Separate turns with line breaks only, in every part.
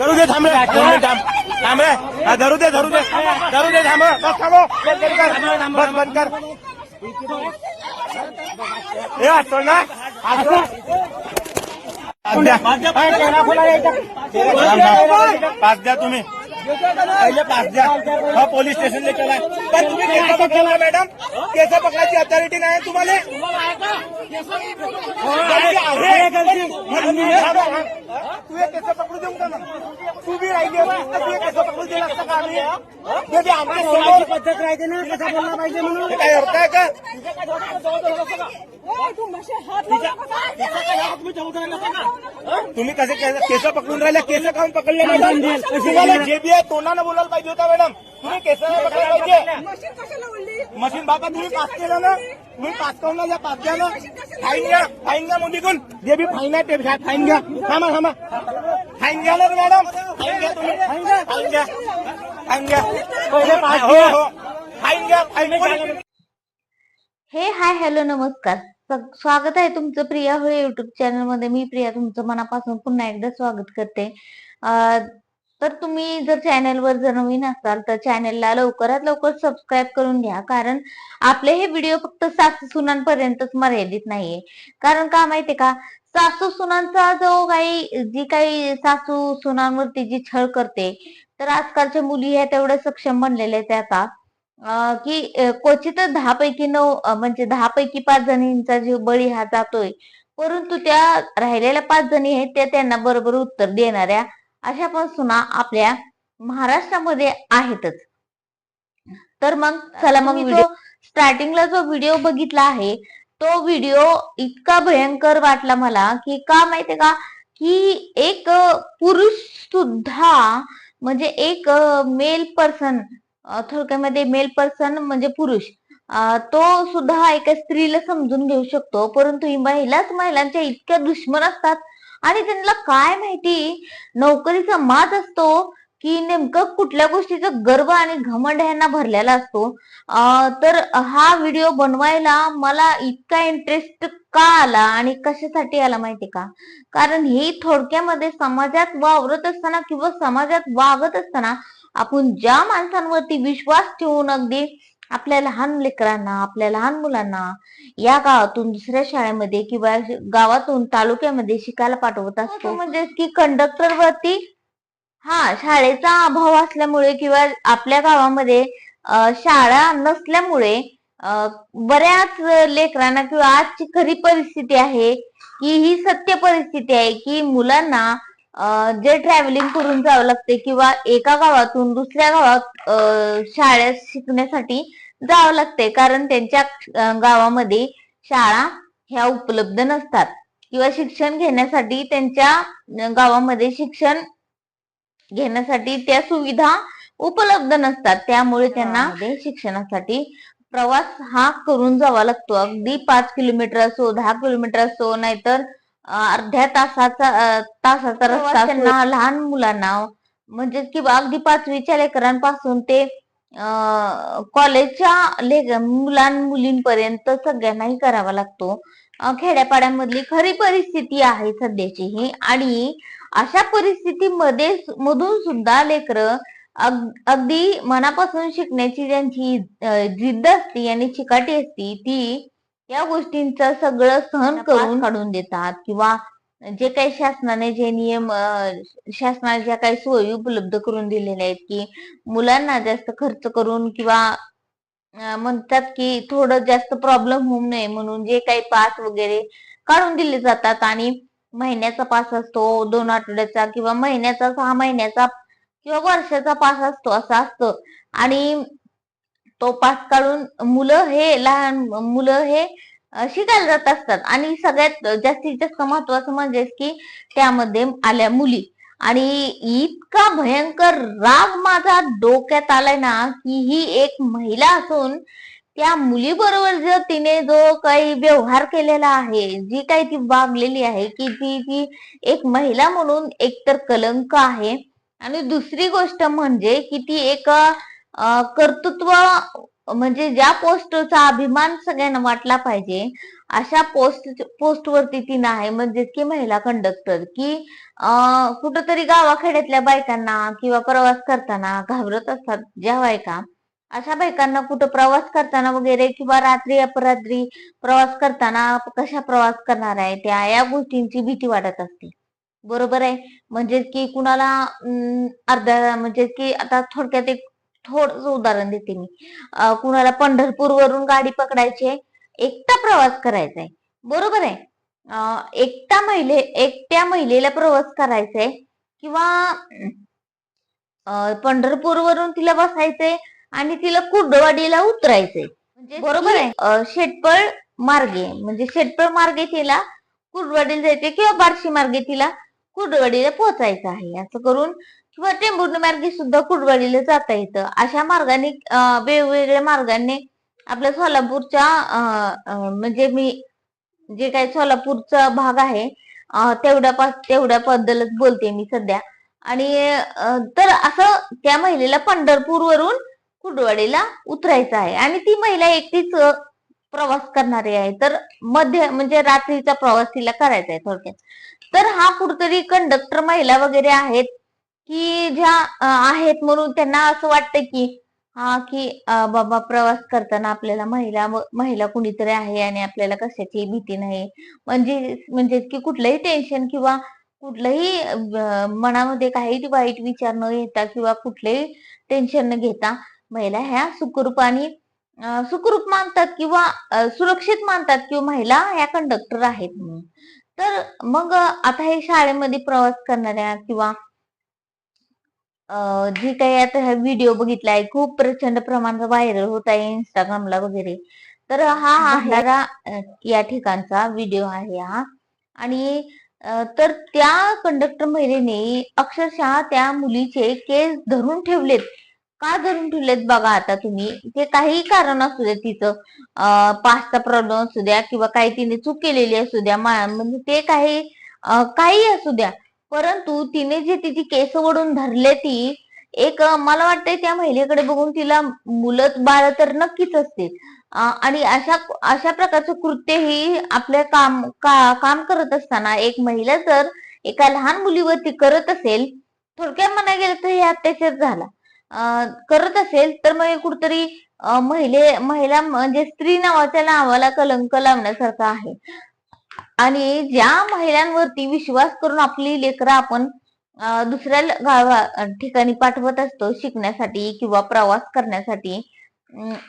धरू दे थांब रे. थांब थांब. रे. हा, धरू दे धरू दे. धरू दे थांब. बस थांबो. बस बंद कर. बस बंद कर. हे असतो ना. पाच द्या तुम्ही. पहिले द्या हा पोलीस स्टेशनला चला. पण तुम्ही केस पकडला मॅडम केस पकडायची अथॉरिटी नाही तुम्हाला? तू हे केस पकडू देऊ का मग? तू बी राहिली असतीस तू हे केस पकडू दिला असता का आम्ही? ते बी आमच्या समोर.
पद्धत राहते ना? कसा बोलला पाहिजे म्हणून?
काय अर्थ आहे का? तुम्ही कसे केस केस पकडून राहिले? केस काऊन पकडले मॅडम तुम्हाला जे बी आहे तोंडानं बोलायला पाहिजे होता मॅडम. तुम्ही केस पकडायला पाहिजे मशीन बाबा तुम्ही पास केलं ना? तुम्ही पास करून ना, या पास घ्या ना. फाईन घ्या फाईन घ्या मुलीकून जे बी फाईन आहे ते फाईन घ्या. थांबा थांबा. फाईन घ्या ना मॅडम. फाईन घ्या तुम्ही. फाईन घ्या. फाईन घ्या. हो हो. फाईन घ्या फाईन घ्या.
हे हाय हॅलो नमस्कार. स्वागत आहे तुमचं प्रिया होळे युट्यूब चॅनलमध्ये. मी प्रिया तुमचं मनापासून पुन्हा एकदा स्वागत करते. अं, तर तुम्ही जर चॅनलवर जर नवीन असाल तर चॅनलला लवकरात लवकर सबस्क्राईब करून घ्या. कारण आपले हे व्हिडिओ फक्त सासू सुनांपर्यंतच मर्यादित नाहीये. कारण का माहितीये का? सासू सुनांचा जो काही जी काही सासू सुनांवरती जी छळ करते तर आजकालच्या मुली ह्या तेवढ्या सक्षम बनलेल्या आहेत आता. की क्वचितच दहा पैकी नऊ म्हणजे दहा पैकी पाच जणींचा जीव बळी हा जातोय. परंतु त्या राहिलेल्या पाच जणी आहेत त्या त्यांना बरोबर उत्तर देणाऱ्या अशा पण सुना आपल्या महाराष्ट्रामध्ये आहेतच. तर मग चला मग व्हिडिओ स्टार्टिंगला जो व्हिडिओ बघितला आहे तो व्हिडिओ इतका भयंकर वाटला मला की का माहितीये का? की एक पुरुष सुद्धा म्हणजे एक मेल पर्सन थोडक्यामध्ये मेल पर्सन म्हणजे पुरुष तो सुद्धा एका स्त्रीला समजून घेऊ शकतो. परंतु ही महिलाच महिलांच्या इतक्या दुश्मन असतात. आणि त्यांना काय माहिती? नोकरीचा मात असतो की नेमकं कुठल्या गोष्टीचा गर्व आणि घमंड ह्यांना भरलेला असतो. तर हा व्हिडिओ बनवायला मला इतका इंटरेस्ट का आला आणि कशासाठी आला माहिती का? कारण हे थोडक्यामध्ये समाजात वावरत असताना किंवा समाजात वागत असताना आपण ज्या माणसांवरती विश्वास ठेवून अगदी आपल्या लहान लेकरांना आपल्या लहान मुलांना या गावातून दुसऱ्या शाळेमध्ये किंवा गावातून तालुक्यामध्ये शिकायला पाठवत असतो. म्हणजे की कंडक्टर वरती हा शाळेचा अभाव असल्यामुळे किंवा आपल्या गावामध्ये शाळा नसल्यामुळे बऱ्याच लेकरांना किंवा आजची खरी परिस्थिती आहे की ही सत्य परिस्थिती आहे की मुलांना जे ट्रॅव्हलिंग करून जावं लागते किंवा एका गावातून दुसऱ्या गावात शाळेत शिकण्यासाठी जावं लागते कारण त्यांच्या गावामध्ये शाळा ह्या उपलब्ध नसतात. किंवा शिक्षण घेण्यासाठी त्यांच्या गावामध्ये शिक्षण घेण्यासाठी त्या सुविधा उपलब्ध नसतात. त्यामुळे त्यांना शिक्षणासाठी प्रवास हा करून जावा लागतो. अगदी पाच किलोमीटर असो दहा किलोमीटर असो नाहीतर अर्ध्या तासाचा तासाचा रस्ता त्यांना लहान मुलांना. म्हणजे किंवा अगदी पाचवीच्या लेकरांपासून ते कॉलेजच्या मुलां मुलींपर्यंत सगळ्यांनाही करावा लागतो. खेड्यापाड्यांमधली खरी परिस्थिती आहे सध्याची ही. आणि अशा परिस्थितीमध्ये मधून सुद्धा लेकरं अग- अगदी मनापासून शिकण्याची ज्यांची जिद्द असती आणि चिकाटी असती ती या गोष्टींचं सगळं सहन करून काढून देतात. किंवा जे काही शासनाने जे नियम शासनाने ज्या काही सोयी उपलब्ध करून दिलेल्या आहेत की मुलांना जास्त खर्च करून किंवा म्हणतात की थोडं जास्त प्रॉब्लेम होऊ नये म्हणून जे काही पास वगैरे काढून दिले जातात आणि महिन्याचा पास असतो दोन आठवड्याचा किंवा महिन्याचा सहा महिन्याचा किंवा वर्षाचा पास असतो असं असतं. आणि तो पास काढून मुलं हे लहान मुलं हे शिकायला जात असतात. आणि सगळ्यात जास्तीत जास्त महत्वाचं म्हणजे की त्यामध्ये आल्या मुली. आणि इतका भयंकर राग माझा डोक्यात आलाय ना की ही एक महिला असून त्या मुलीबरोबर जर तिने जो काही व्यवहार केलेला आहे जी काही ती वागलेली आहे की ती ती एक महिला म्हणून एकतर कलंक आहे. आणि दुसरी गोष्ट म्हणजे की ती एक कर्तृत्व म्हणजे ज्या पोस्टचा अभिमान सगळ्यांना वाटला पाहिजे अशा पोस्ट पोस्टवरती ती आहे म्हणजे की महिला कंडक्टर की कुठंतरी गावाखेड्यातल्या बायकांना किंवा प्रवास करताना घाबरत असतात. ज्या बायका अशा बायकांना कुठं प्रवास करताना वगैरे किंवा रात्री अपरात्री प्रवास करताना कशा प्रवास करणार आहे त्या या गोष्टींची भीती वाटत असते. बरोबर आहे? म्हणजे की कुणाला अर्धा अर्ध्या म्हणजे की आता थोडक्यात एक थोडस उदाहरण देते मी. कुणाला पंढरपूर वरून गाडी पकडायची आहे एकटा प्रवास करायचा आहे बरोबर आहे? एकटा महिले एकट्या महिलेला प्रवास करायचा आहे किंवा पंढरपूर वरून तिला बसायचंय आणि तिला कुर्डवाडीला उतरायचंय. म्हणजे बरोबर आहे? शेटपळ मार्गे म्हणजे शेटपळ मार्गे तिला कुर्डवाडीला जायचंय किंवा बार्शी मार्गे तिला कुर्डवाडीला पोहोचायचं आहे असं करून किंवा टेंभुर्णी मार्गे सुद्धा कुर्डवाडीला जाता येतं. अशा मार्गाने वेगवेगळ्या मार्गाने आपल्या सोलापूरच्या म्हणजे मी जे काही सोलापूरचा भाग आहे अं, तेवढ्या बद्दलच तेवढ्याबद्दलच बोलते मी सध्या. आणि तर असं त्या महिलेला पंढरपूर वरून कुडवाडीला उतरायचं आहे. आणि ती महिला एकटीच प्रवास करणारी आहे. तर मध्य म्हणजे रात्रीचा प्रवास तिला करायचा आहे थोडक्यात. तर हा कुठतरी कंडक्टर महिला वगैरे आहेत की ज्या आहेत म्हणून त्यांना असं वाटतं की हा की बाबा प्रवास करताना आपल्याला महिला महिला कुणीतरी आहे आणि आपल्याला कशाची भीती नाही. म्हणजे म्हणजे की कुठलंही टेन्शन किंवा कुठलंही मनामध्ये काही वाईट विचार न घेता किंवा कुठलेही टेन्शन न घेता महिला ह्या सुखरूप आणि सुखरूप मानतात किंवा सुरक्षित मानतात किंवा महिला ह्या कंडक्टर आहेत म्हणून. तर मग आता हे शाळेमध्ये प्रवास करणाऱ्या किंवा जी काही आता हा व्हिडिओ बघितलाय खूप प्रचंड प्रमाणात व्हायरल होत आहे इंस्टाग्रामला वगैरे. तर हा अं, या ठिकाणचा व्हिडिओ आहे हा. आणि तर त्या कंडक्टर महिलेने अक्षरशः त्या मुलीचे केस धरून ठेवलेत. का धरून ठेवलेत बघा आता तुम्ही. ते काही कारण असू द्या तिचं पाचचा प्रॉब्लेम असू द्या किंवा काही तिने चूक केलेली असू द्या म्हणजे ते काही काही असू द्या. परंतु तिने जे तिची केस ओढून धरले ती एक मला वाटतंय त्या महिलेकडे बघून तिला मुलं बाळ तर नक्कीच असतील. आणि अशा अशा प्रकारचं कृत्य ही आपल्या काम का, काम करत असताना एक महिला जर एका लहान मुलीवरती करत असेल थोडक्यात म्हणायला गेलं तर हे अत्याचार झाला. करत असेल तर मग कुठतरी महिले महिला म्हणजे स्त्री नावाच्या नावाला कलंक लावण्यासारखं आहे. आणि ज्या महिलांवरती विश्वास करून आपली लेकरं आपण दुसऱ्या गावा ठिकाणी पाठवत असतो शिकण्यासाठी किंवा प्रवास करण्यासाठी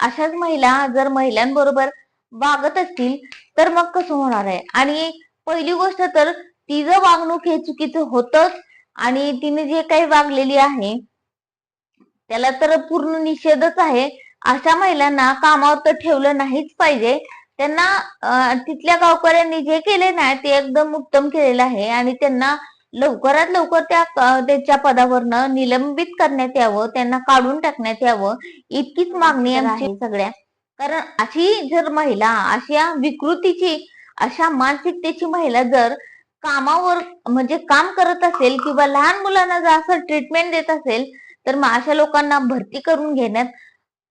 अशाच महिला जर महिलांबरोबर वागत असतील तर मग कसं होणार आहे? आणि पहिली गोष्ट तर तिचं वागणूक हे चुकीचं होतच आणि तिने जे काही वागलेली आहे त्याला तर पूर्ण निषेधच आहे. अशा महिलांना कामावर तर ठेवलं नाहीच पाहिजे. त्यांना तिथल्या गावकऱ्यांनी जे केले ना ते एकदम उत्तम केलेलं आहे. आणि त्यांना लवकरात लवकर त्या त्यांच्या पदावरनं निलंबित करण्यात यावं त्यांना काढून टाकण्यात यावं इतकीच मागणी आमची सगळ्या. कारण अशी जर महिला अशा विकृतीची अशा मानसिकतेची महिला जर कामावर म्हणजे काम करत असेल किंवा लहान मुलांना जर असं ट्रीटमेंट देत असेल तर मग अशा लोकांना भरती करून घेण्यात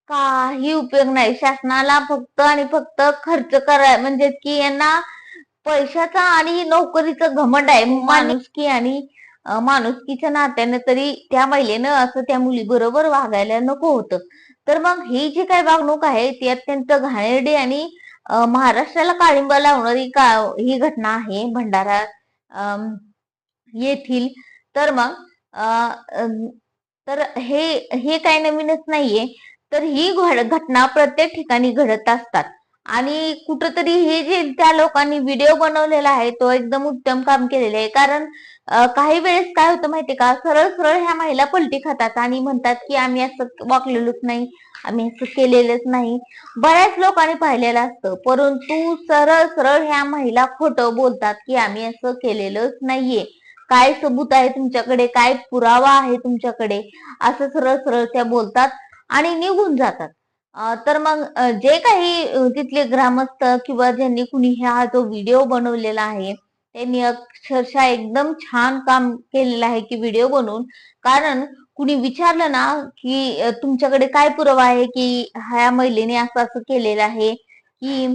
काही उपयोग नाही. शासनाला फक्त आणि फक्त खर्च कराय म्हणजे की यांना पैशाचा आणि नोकरीचं घमंड आहे. माणुसकी आणि माणुसकीच्या नात्यानं तरी त्या महिलेनं असं त्या मुलीबरोबर वागायला नको होतं. तर मग ही जी काही वागणूक आहे ती अत्यंत घाणेरडी आणि महाराष्ट्राला काळिंबा लावणारी का ही घटना आहे. भंडारा अं, येथील. तर मग तर हे हे काही नवीनच नाहीये. तर ही घटना प्रत्येक ठिकाणी घडत असतात. आणि कुठंतरी हे जे त्या लोकांनी व्हिडिओ बनवलेला आहे तो एकदम उत्तम काम केलेले आहे. कारण काही वेळेस काय होतं माहितीये का? सरळ सरळ ह्या महिला पलटी खातात आणि म्हणतात की आम्ही असं वागलेलोच नाही. आम्ही असं केलेलंच नाही. बऱ्याच लोकांनी पाहिलेलं असतं. परंतु सरळ सरळ ह्या महिला खोटं बोलतात की आम्ही असं केलेलंच नाहीये. काय सबूत आहे तुमच्याकडे? काय पुरावा आहे तुमच्याकडे? असं सरळ सरळ त्या बोलतात. आणि निघून जातात. तर मग जे काही तिथले ग्रामस्थ किंवा ज्यांनी कुणी हा जो व्हिडिओ बनवलेला आहे त्यांनी अक्षरशः एकदम छान काम केलेलं आहे की व्हिडिओ बनवून. कारण कुणी विचारलं ना की तुमच्याकडे काय पुरावा आहे की ह्या महिलेने असं असं केलेलं आहे की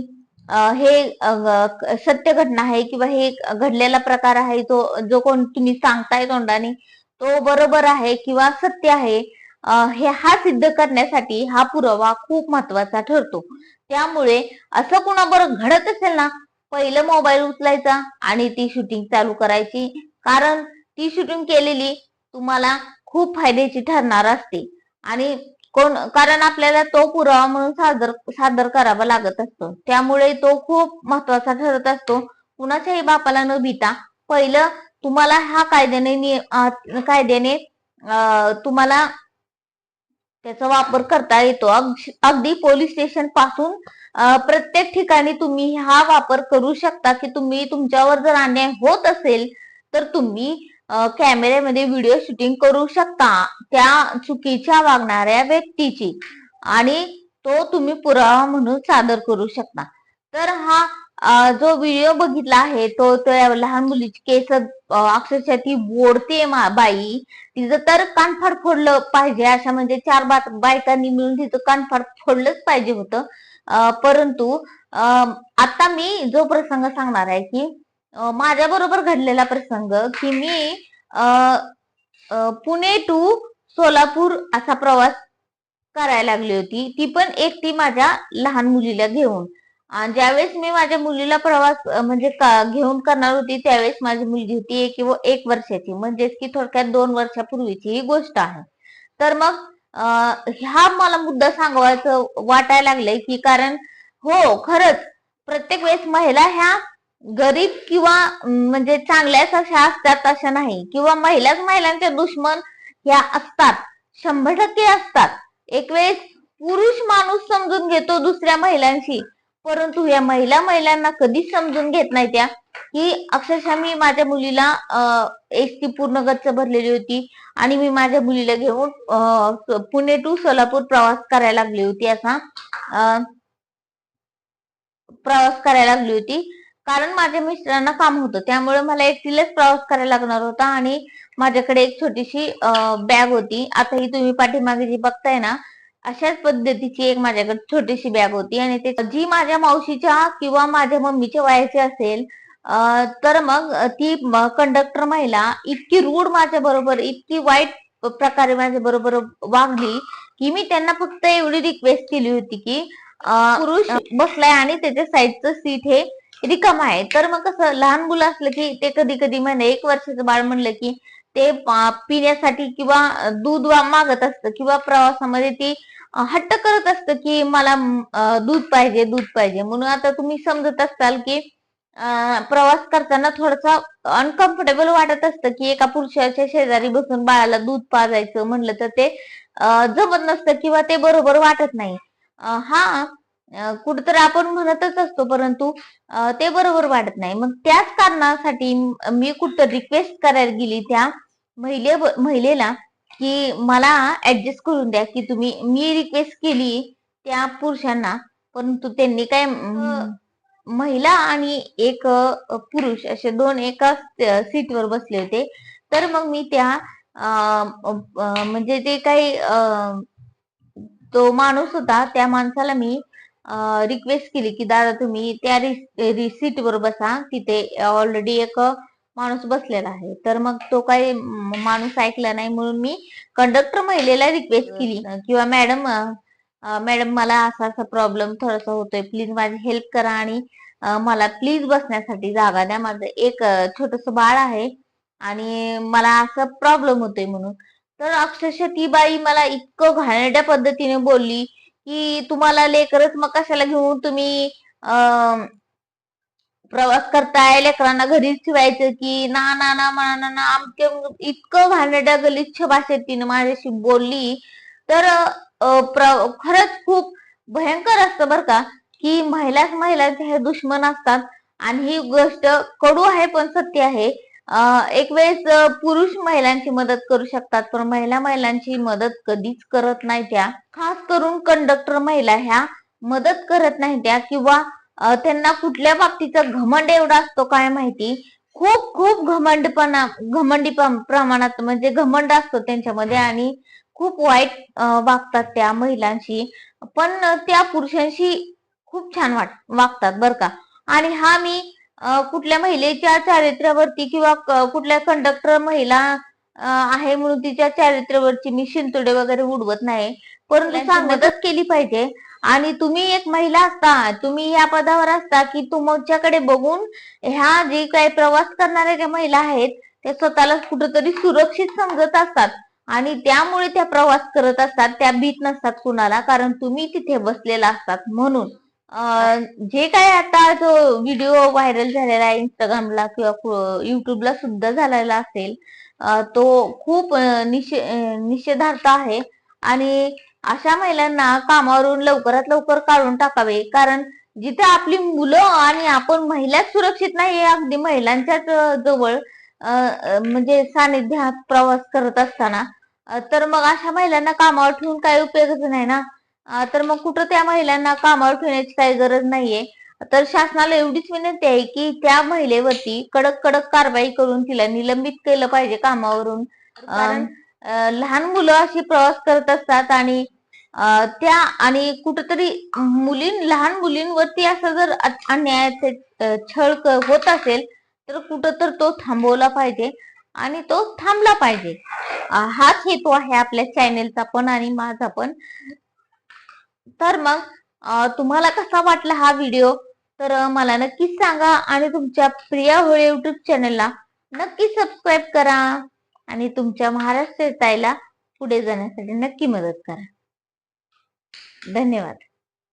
हे सत्य घटना आहे किंवा हे घडलेला प्रकार आहे तो जो कोण तुम्ही सांगताय तोंडाने तो बरोबर आहे किंवा सत्य आहे. हे हा सिद्ध करण्यासाठी हा पुरावा खूप महत्त्वाचा ठरतो. त्यामुळे असं कुणाबरोबर घडत असेल ना पहिलं मोबाईल उचलायचा आणि ती शूटिंग चालू करायची. कारण ती शूटिंग केलेली तुम्हाला खूप फायद्याची ठरणार असते. आणि कोण कारण आपल्याला तो पुरावा म्हणून सादर सादर करावा लागत असतो. त्यामुळे तो खूप महत्त्वाचा ठरत असतो. कुणाच्याही बापाला न भीता पहिलं तुम्हाला हा कायद्याने कायद्याने तुम्हाला त्याचा वापर करता येतो. अगदी पोलीस स्टेशनपासून प्रत्येक ठिकाणी तुम्ही हा वापर करू शकता की तुम्ही तुमच्यावर जर अन्याय होत असेल तर तुम्ही कॅमेऱ्यामध्ये व्हिडिओ शूटिंग करू शकता त्या चुकीच्या वागणाऱ्या व्यक्तीची. आणि तो तुम्ही पुरावा म्हणून सादर करू शकता. तर हा जो व्हिडिओ बघितला आहे तो त्या लहान मुलीची केस अक्षरशः ती बोडते बाई. तिचं तर कानफाड फोडलं पाहिजे अशा म्हणजे चार बायकांनी मिळून तिचं कानफाड फोडलंच पाहिजे होतं. परंतु आता मी जो प्रसंग सांगणार आहे की माझ्या बरोबर घडलेला प्रसंग की मी पुणे टू सोलापूर असा प्रवास करायला लागली होती. ती पण एकटी माझ्या लहान मुलीला घेऊन. ज्यावेळेस मी माझ्या मुलीला प्रवास म्हणजे घेऊन करणार होती त्यावेळेस माझी मुलगी होती एक किंवा एक वर्षाची. म्हणजेच की थोडक्यात दोन वर्षापूर्वीची ही गोष्ट आहे. तर मग हा मला मुद्दा सांगवायचं वाटायला लागलंय की कारण हो खरंच प्रत्येक वेळेस महिला ह्या गरीब किंवा म्हणजे चांगल्याच अशा असतात अशा नाही. किंवा महिलाच महिलांच्या दुश्मन ह्या असतात. शंभर टक्के असतात. एक वेळेस पुरुष माणूस समजून घेतो दुसऱ्या महिलांशी. परंतु या महिला महिलांना कधीच समजून घेत नाही त्या. की अक्षरशः मी माझ्या मुलीला एस टी पूर्ण गच्च भरलेली होती आणि मी माझ्या मुलीला घेऊन पुणे टू सोलापूर प्रवास करायला लागली होती असा प्रवास करायला लागली होती. कारण माझ्या मिस्टरांना काम होतं. त्यामुळे मला एकटीलाच प्रवास करायला लागणार होता आणि माझ्याकडे एक छोटीशी बॅग होती. आता ही तुम्ही पाठीमागे जी बघताय ना अशाच पद्धतीची एक माझ्याकडे छोटीशी बॅग होती आणि ते जी माझ्या मावशीच्या किंवा माझ्या मम्मीच्या वयाची असेल तर मग ती कंडक्टर महिला इतकी रूढ माझ्या बरोबर इतकी वाईट प्रकारे माझ्या बरोबर वागली की मी त्यांना फक्त एवढी रिक्वेस्ट केली होती की पुरुष बसलाय आणि त्याच्या साईडचं सीट हे रिकाम आहे. तर मग कसं लहान मुलं असलं की ते कधी कधी म्हणे एक वर्षाचं बाळ म्हणलं की ते पिण्यासाठी किंवा दूध वा- मागत असतं किंवा प्रवासामध्ये ती हट्ट करत असतं की मला दूध पाहिजे दूध पाहिजे. म्हणून आता तुम्ही समजत असताल की प्रवास करताना थोडासा अनकम्फर्टेबल वाटत असतं की एका पुरुषाच्या शेजारी बसून बाळाला दूध पाजायचं म्हणलं तर ते जमत नसतं किंवा ते बरोबर वाटत नाही. हा कुठतर आपण म्हणतच असतो परंतु ते बरोबर वाटत नाही. मग त्याच कारणासाठी मी कुठं रिक्वेस्ट करायला गेली त्या महिले महिलेला की मला ऍडजस्ट करून द्या की तुम्ही मी रिक्वेस्ट केली त्या पुरुषांना परंतु त्यांनी काय अं, महिला आणि एक पुरुष असे दोन एका सीटवर बसले होते. तर मग मी त्या म्हणजे ते काही तो माणूस होता त्या माणसाला मी रिक्वेस्ट केली की दादा तुम्ही त्या सीट वर बसा. तिथे ऑलरेडी एक माणूस बसलेला आहे. तर मग तो काही माणूस ऐकला नाही म्हणून मी कंडक्टर महिलेला रिक्वेस्ट केली. किंवा मॅडम मॅडम मला असा असा प्रॉब्लेम थोडासा होतोय. प्लीज माझी हेल्प करा आणि मला प्लीज बसण्यासाठी जागा द्या. माझं एक छोटस बाळ आहे आणि मला असं प्रॉब्लेम होतोय म्हणून. तर अक्षरशः ती बाई मला इतकं घाणेरड्या पद्धतीने बोलली की तुम्हाला लेकरच मग कशाला घेऊन तुम्ही प्रवास करताय लेकरांना घरीच ठेवायचं की ना ना ना म्हणा ना ना आमच्या इतकं घाणेरड्या गलिच्छ भाषेत तिने माझ्याशी बोलली. तर खरंच खूप भयंकर असतं बर का की महिलाच महिलांचे हे दुश्मन असतात. आणि ही गोष्ट कडू आहे पण सत्य आहे. एक वेळेस पुरुष महिलांची मदत करू शकतात पण महिला महिलांची मदत कधीच करत नाही त्या. खास करून कंडक्टर महिला ह्या मदत करत नाही त्या किंवा त्यांना कुठल्या बाबतीचा घमंड एवढा असतो काय माहिती? खूप खूप घमंडपणा घमंडी प्रम- प्रमाणात म्हणजे घमंड असतो त्यांच्यामध्ये आणि खूप वाईट वागतात त्या महिलांशी. पण त्या पुरुषांशी खूप छान वाट वागतात बर का. आणि हा मी कुठल्या महिलेच्या चारित्र्यावरती किंवा कुठल्या कंडक्टर महिला आहे म्हणून तिच्या चारित्र्यावरची मी शिंतोडे वगैरे उडवत नाही. परंतु सांगतच केली पाहिजे. आणि तुम्ही एक महिला असता तुम्ही या पदावर असता की तुमच्याकडे बघून ह्या जे काही प्रवास करणाऱ्या ज्या महिला आहेत त्या स्वतःला कुठंतरी सुरक्षित समजत असतात. आणि त्यामुळे त्या प्रवास करत असतात त्या भीत नसतात कुणाला कारण तुम्ही तिथे बसलेला असतात. म्हणून जे काय आता जो व्हिडिओ व्हायरल झालेला आहे इंस्टाग्रामला किंवा युट्यूबला सुद्धा झालेला असेल तो खूप निषे निषेधार्थ आहे. आणि अशा महिलांना कामावरून लवकरात लवकर काढून टाकावे. कारण जिथे आपली मुलं आणि आपण महिलाच सुरक्षित नाही अगदी महिलांच्याच जवळ म्हणजे सानिध्यात प्रवास करत असताना तर मग अशा महिलांना कामावर ठेवून काही उपयोगच नाही ना? तर मग कुठं त्या महिलांना कामावर ठेवण्याची काही गरज नाहीये. तर शासनाला एवढीच विनंती आहे की त्या महिलेवरती कडक कडक कारवाई करून तिला निलंबित केलं पाहिजे कामावरून. लहान मुलं अशी प्रवास करत असतात आणि त्या आणि कुठंतरी मुलीं लहान मुलींवरती असा जर अन्यायाचे छळ होत असेल तर कुठं तर तो थांबवला पाहिजे आणि तो थांबला पाहिजे. हाच हेतू आहे आपल्या चॅनेलचा पण आणि माझा पण. तर मग तुम्हाला कसा वाटला हा व्हिडिओ? तर मला नक्कीच सांगा आणि तुमच्या प्रिया होळे युट्यूब चॅनलला नक्की सबस्क्राईब करा आणि तुमच्या महाराष्ट्र ताईला पुढे जाण्यासाठी नक्की मदत करा. धन्यवाद.